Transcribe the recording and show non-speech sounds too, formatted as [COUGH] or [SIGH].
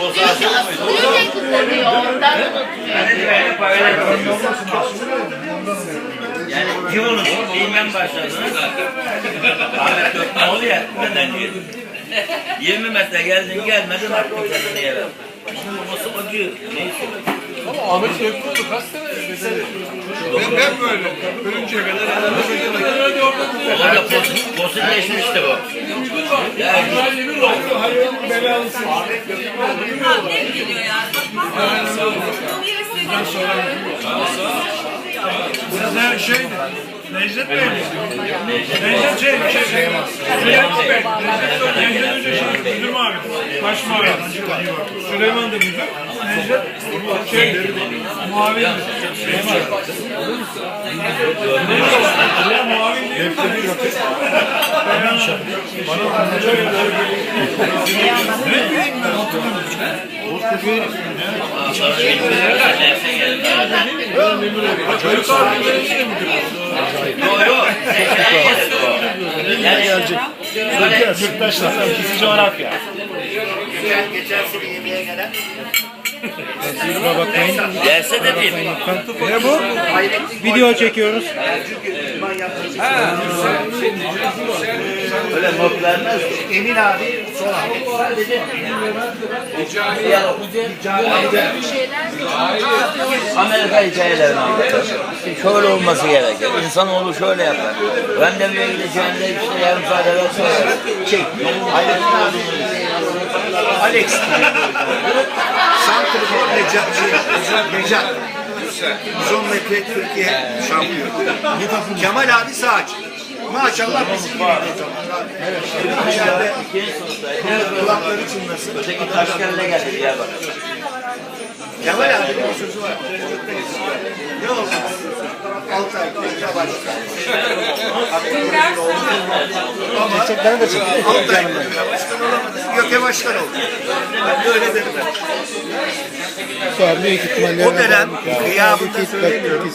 Niye kullanıyor ondan? Yani yılın bilmem başladınız. Ahmet Gökmenoğlu ya. Neden 20 metre geldin gelmedin attın kendini yere. Babası acı. Neyse. Ama Ahmet Gökmen'de kaç sene? Ben, ben böyle. Ölünceye kadar herhalde orada Orada posu, posu değişmişti bu. Yani Annem geliyor yani. Sizler şeydi. Necdet Bey mi? Necdet şey, şey, şey. Necdet Bey. Necdet Hoca şey, müdür mavi. Baş mavi. Süleyman da müdür. Necdet şey, muavin. Muavin değil mi? Yok yok. Yani böyle Yurttaşlar, ikisi coğrafya. geçen sene yemeğe gelen Gelse de bir. Ne bu? Video çekiyoruz. Öyle not vermez. Emin abi sonra. Amerika hikayelerini anlatır. Şöyle olması gerekir. İnsanoğlu şöyle yapar. Randevuya gideceğinde işte yarım saat evvel sonra çek. Alex. [LAUGHS] Necat. Şey, Necat. 110 metre Türkiye şampiyonu. Kemal abi Sağaç. Maşallah bizim gibi. Evet. İçeride kulakları çınlasın. Öteki Taşkent'e geldi Diyarbakır. Kemal abinin bir sözü var. Ne oldu? Gerçekten de bekle başkan olamadı. Göke başkan oldu. Ben de öyle dedim. Sonra büyük ihtimalle O dönem gıyabında söylemiyorum.